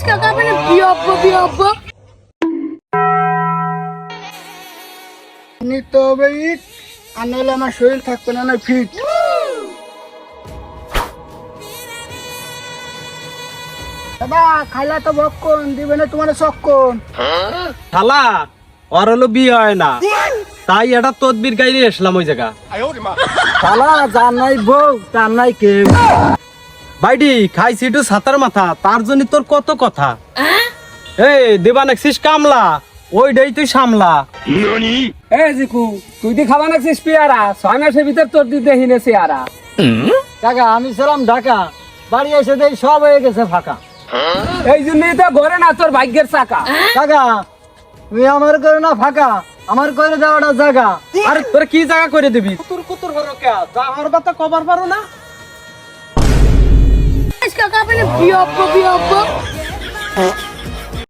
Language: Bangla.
কাকা আপনি বিয়ব্ব বিয়ব্ব নিতে হবে ইট আর নাহলে আমার শরীর থাকবে না না ফিট দাদা খাইলা তো ভক্ষণ দিবে না তোমার চক্ষণ শালা ওর হলো বিয়ে হয় না তাই এটা তদবির গাইরে আসলাম ওই জায়গা শালা যার নাই বউ তার নাই কেউ বাইডি খাইছি একটু সাতার মাথা তার জন্য তোর কত কথা? এই দেবা নাকছিস কামলা ওইটাই তুই সামলা। এ জিকু তুই দি খাবা নাকছিস পিয়ারা ছয় মাসের ভিতর তোর দি দেখি নে কাকা আমি ছিলাম ঢাকা বাড়ি এসে দেই সব হয়ে গেছে ফাঁকা। এই জন্যই তো ঘরে না তোর ভাগ্যের চাকা। কাকা তুমি আমার করে না ফাঁকা আমার করে দেওয়াটা জায়গা আরে তোর কি জায়গা করে দিবি? কুতুর কুতুর হলো কে? যা আমার কথা কবার পারো না? hani bir yapma bir yapma.